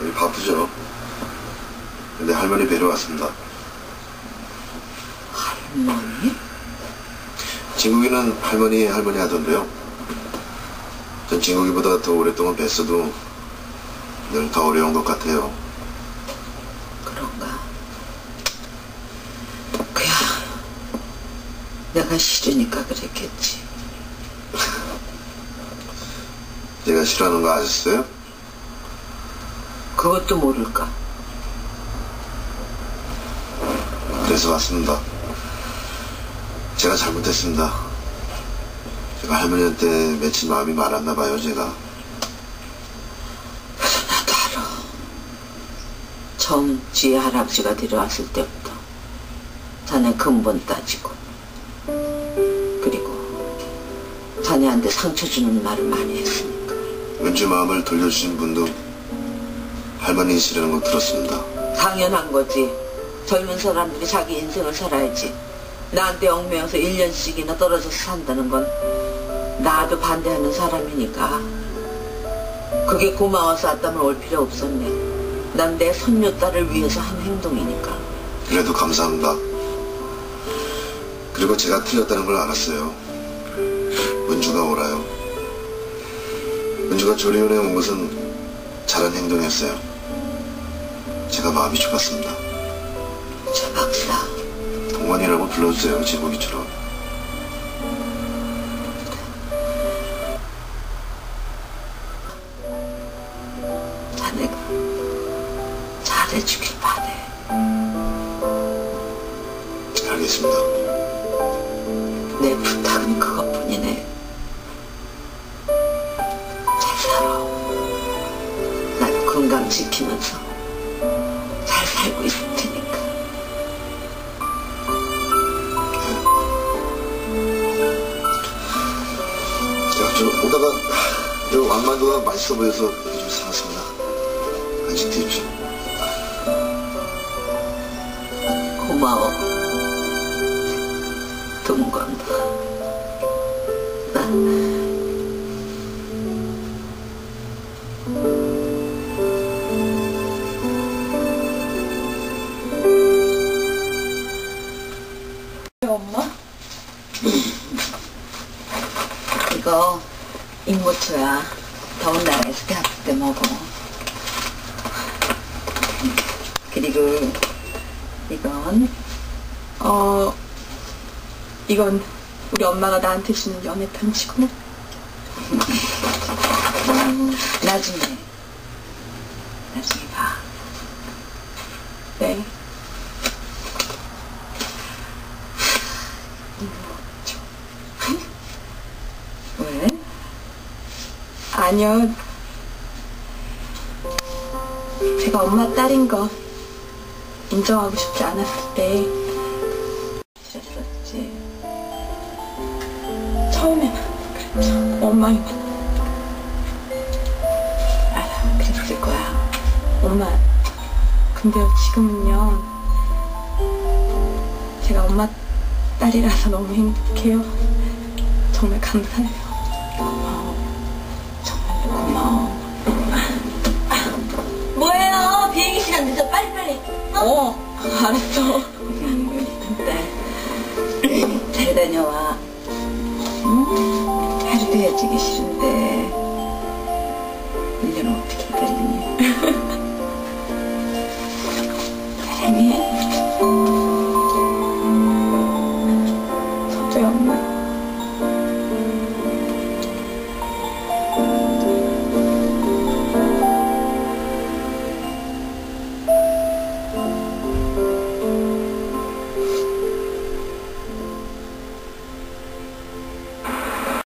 여기 바쁘죠. 근데 할머니 뵈러 왔습니다. 할머니? 진국이는 할머니 할머니 하던데요. 전 진국이보다 더 오랫동안 뵀어도 늘 더 어려운 것 같아요. 그런가? 그야, 내가 싫으니까 그랬겠지. 제가 싫어하는 거 아셨어요? 그것도 모를까? 그래서 왔습니다. 제가 잘못했습니다. 제가 할머니한테 맺힌 마음이 많았나 봐요, 제가. 알아. 처음 지혜 할아버지가 데려왔을 때부터 자네 근본 따지고 그리고 자네한테 상처 주는 말을 많이 했으니까 은주 마음을 돌려주신 분도 할머니이시라는 거 들었습니다. 당연한 거지. 젊은 사람들이 자기 인생을 살아야지. 나한테 얽매여서 1년씩이나 떨어져서 산다는 건 나도 반대하는 사람이니까. 그게 고마워서 왔다면 올 필요 없었네. 난 내 손녀 딸을 위해서 한 행동이니까. 그래도 감사합니다. 그리고 제가 틀렸다는 걸 알았어요. 은주가 오라요. 은주가 조리원에 온 것은 잘한 행동이었어요. 제가 마음이 좁았습니다. 저 박사, 동원이라고 불러주세요, 제목이처럼. 자네가 잘해주길 바래. 알겠습니다. 내 부탁은 그것뿐이네. 잘 살아. 나도 건강 지키면서 저 오다가 저 왕만두가 맛있어 보여서 이렇게 좀 사왔습니다. 간식 드십시오. 고마워. 동건. 나 엄마? 이거 임모초야. 더운 나라에서 대학교 때 먹어. 그리고 이건 어, 이건 우리 엄마가 나한테 주는 연애 편지고. 나중에 나중에 봐. 네. 왜? 아니요. 제가 엄마 딸인 거 인정하고 싶지 않았을 때 싫었지. 처음에는 그랬죠. 원망이만. 알아. 그랬을 거야. 엄마, 근데요, 지금은요. 제가 엄마 딸이라서 너무 행복해요. 정말 감사해요. 어, 알았어. 딸, 잘 다녀와. 응? 하루도 헤어지기 싫은데,